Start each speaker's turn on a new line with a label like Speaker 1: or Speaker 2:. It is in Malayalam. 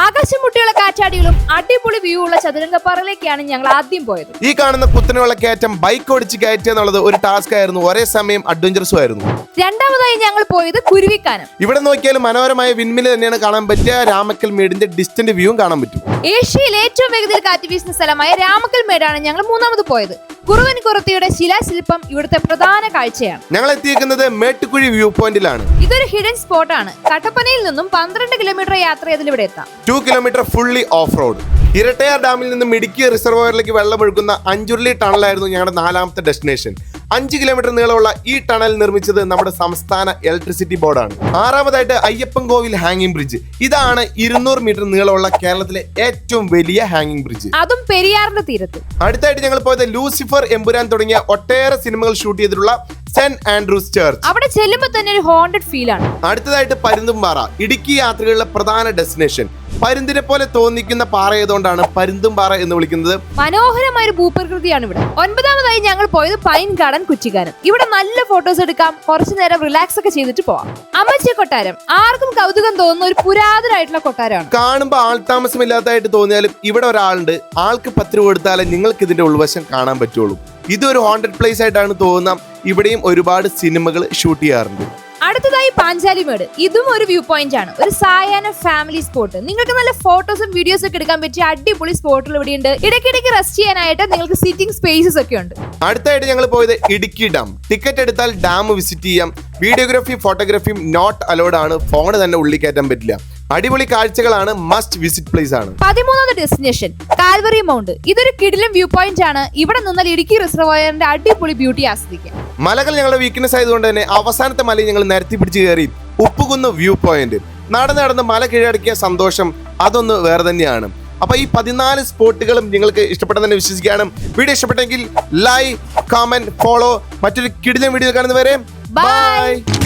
Speaker 1: ആകാശമുട്ടിയുള്ള കാറ്റാടികളും അടിപൊളി വ്യൂ ഉള്ള ചതുരംഗപ്പാറയിലേക്കാണ് ഞങ്ങൾ ആദ്യം പോയത്.
Speaker 2: ഈ കാണുന്ന കുത്തനെയുള്ള കയറ്റം ബൈക്ക് ഓടിച്ച് കയറ്റുക എന്നുള്ളത് ഒരു ടാസ്ക് ആയിരുന്നു. ഒരേ സമയം അഡ്വഞ്ചറസും ആയിരുന്നു.
Speaker 1: രണ്ടാമതായി ഞങ്ങൾ പോയത് കുരുവിക്കാനം.
Speaker 2: ഇവിടെ നോക്കിയാൽ മനോഹരമായ വിൻമിൽ തന്നെയാണ് കാണാൻ പറ്റിയ രാമക്കൽ മേടിന്റെ ഡിസ്റ്റന്റ് വ്യൂവും കാണാൻ പറ്റും.
Speaker 1: ഏഷ്യയിൽ ഏറ്റവും വേഗത്തിൽ കാറ്റ് വീശുന്ന സ്ഥലമായ രാമക്കൽ മേടാണ് ഞങ്ങൾ മൂന്നാമത് പോയത്. കുറുവൻ കുറത്തിയുടെ ശിലാശില്പം ഇവിടുത്തെ പ്രധാന കാഴ്ചയാണ്.
Speaker 2: ഞങ്ങൾ എത്തിയിരിക്കുന്നത് മേട്ടുകുഴി വ്യൂ പോയിന്റിലാണ്.
Speaker 1: ഇതൊരു ഹിഡൻ സ്പോട്ട് ആണ്. കട്ടപ്പനയിൽ നിന്നും പന്ത്രണ്ട് കിലോമീറ്റർ യാത്ര ചെയ്തിൽ ഇവിടെ എത്താം.
Speaker 2: Two kilometre fully off road Irattayar ഡാമിൽ നിന്നും ഇടുക്കി റിസർവോയറിലേക്ക് വെള്ളമൊഴുക്കുന്ന അഞ്ചുരുളി ടണലായിരുന്നു ഞങ്ങളുടെ നാലാമത്തെ ഡെസ്റ്റിനേഷൻ അഞ്ച് കിലോമീറ്റർ നീളമുള്ള ഈ ടണൽ നിർമ്മിച്ചത് നമ്മുടെ സംസ്ഥാന ഇലക്ട്രിസിറ്റി ബോർഡാണ് ആറാമതായിട്ട് അയ്യപ്പൻ കോവിൽ ഹാങ്ങിങ് ബ്രിഡ്ജ് ഇതാണ് ഇരുന്നൂറ് മീറ്റർ നീളമുള്ള കേരളത്തിലെ ഏറ്റവും വലിയ ഹാങ്ങിങ് ബ്രിഡ്ജ്
Speaker 1: അതും പെരിയാറിന്റെ തീരത്ത്.
Speaker 2: അടുത്തായിട്ട് ഞങ്ങൾ പോയത് ലൂസിഫർ എമ്പുരാൻ തുടങ്ങിയ ഒട്ടേറെ സിനിമകൾ ഷൂട്ട് ചെയ്തിട്ടുള്ള സെന്റ് ആൻഡ്രൂസ് ചർച്ച്.
Speaker 1: അവിടെ ചെല്ലുമ്പോൾ തന്നെ ഒരു ഹോണ്ടഡ് ഫീൽ ആണ്.
Speaker 2: അടുത്തതായിട്ട് പരുന്തുംപാറ ഇടുക്കി യാത്രികളുടെ പ്രധാന ഡെസ്റ്റിനേഷൻ പരുന്തിനെ പോലെ തോന്നിക്കുന്ന പാറയായതുകൊണ്ടാണ് പരുന്തുംപാറ എന്ന് വിളിക്കുന്നത്?
Speaker 1: മനോഹരമായ ഒരു ഭൂപ്രകൃതിയാണ് ഇവിടെ. ഒൻപതാമതായി ഞങ്ങൾ പോയത് പൈൻ ഗാർഡൻ കുറ്റിക്കാനം ഇവിടെ നല്ല ഫോട്ടോസ് എടുക്കാം കുറച്ചു നേരം റിലാക്സ് ഒക്കെ ചെയ്തിട്ട് പോവാം. അമ്മച്ചി കൊട്ടാരം. ആർക്കും കൗതുകം തോന്നുന്ന ഒരു പുരാതനായിട്ടുള്ള കൊട്ടാരമാണ്.
Speaker 2: കാണുമ്പോൾ ആൾതാമസമില്ലാത്തതായിട്ട് തോന്നിയാലും ഇവിടെ ഒരാളുണ്ട്. ആൾക്ക് പത്ത് രൂപ കൊടുത്താലേ നിങ്ങൾക്ക് ഇതിന്റെ ഉൾവശം കാണാൻ പറ്റുള്ളൂ. ഇതൊരു ഹോണ്ടഡ് പ്ലേസ് ആയിട്ടാണ് തോന്നുന്ന ഇവിടെയും ഒരുപാട് സിനിമകൾ ഷൂട്ട് ചെയ്യാറുണ്ട്.
Speaker 1: അടുത്തതായി പാഞ്ചാലിമേട് ഇതും ഒരു വ്യൂ പോയിന്റ് ആണ്. ഒരു സായാഹ്ന ഫാമിലി സ്പോട്ട് നിങ്ങൾക്ക് നല്ല ഫോട്ടോസും വീഡിയോസും ഒക്കെ എടുക്കാൻ പറ്റിയ അടിപൊളി സ്പോട്ടുകൾ ഇവിടെ ഉണ്ട് ഇടയ്ക്കിടയ്ക്ക് റെസ്റ്റ് ചെയ്യാനായിട്ട് നിങ്ങൾക്ക് സിറ്റിംഗ് സ്പേസസ് ഒക്കെ ഉണ്ട്.
Speaker 2: അടുത്തായിട്ട് ഞങ്ങൾ പോയത് ഇടുക്കി ഡാം. ടിക്കറ്റ് എടുത്താൽ ഡാം വിസിറ്റ് ചെയ്യാം. വീഡിയോഗ്രാഫി ഫോട്ടോഗ്രാഫിയും നോട്ട് അലോഡ് ആണ്. ഫോൺ തന്നെ ഉള്ളിൽ കയറ്റാൻ പറ്റില്ല. അടിപൊളി കാഴ്ചകളാണ് മസ്റ്റ് വിസിറ്റ് പ്ലേസ് ആണ്.
Speaker 1: പതിമൂന്നാമത് ഡെസ്റ്റിനേഷൻ കാൽവറി മൗണ്ട്. ഇതൊരു കിടിലും വ്യൂ പോയിന്റ് ആണ്. ഇവിടെ നിന്നാൽ ഇടുക്കി റിസർവോയറിന്റെ അടിപൊളി ബ്യൂട്ടി ആസ്വദിക്കാം.
Speaker 2: മലകൾ ഞങ്ങളുടെ വീക്ക്നെസ് ആയതുകൊണ്ട് തന്നെ അവസാനത്തെ മലയിൽ ഞങ്ങൾ നിരത്തി പിടിച്ച് കയറി ഉപ്പുകുന്ന് വ്യൂ പോയിന്റ് നടന്ന് നടന്ന് മല കീഴടക്കിയ സന്തോഷം അതൊന്ന് വേറെ തന്നെയാണ്. അപ്പൊ ഈ പതിനാല് സ്പോട്ടുകളും നിങ്ങൾക്ക് ഇഷ്ടപ്പെട്ടെന്ന് വിശ്വസിക്കുകയാണ്. വീഡിയോ ഇഷ്ടപ്പെട്ടെങ്കിൽ ലൈക്ക് കമന്റ് ഫോളോ മറ്റൊരു കിടിലം വീഡിയോ കാണുന്നവരെ. ബൈ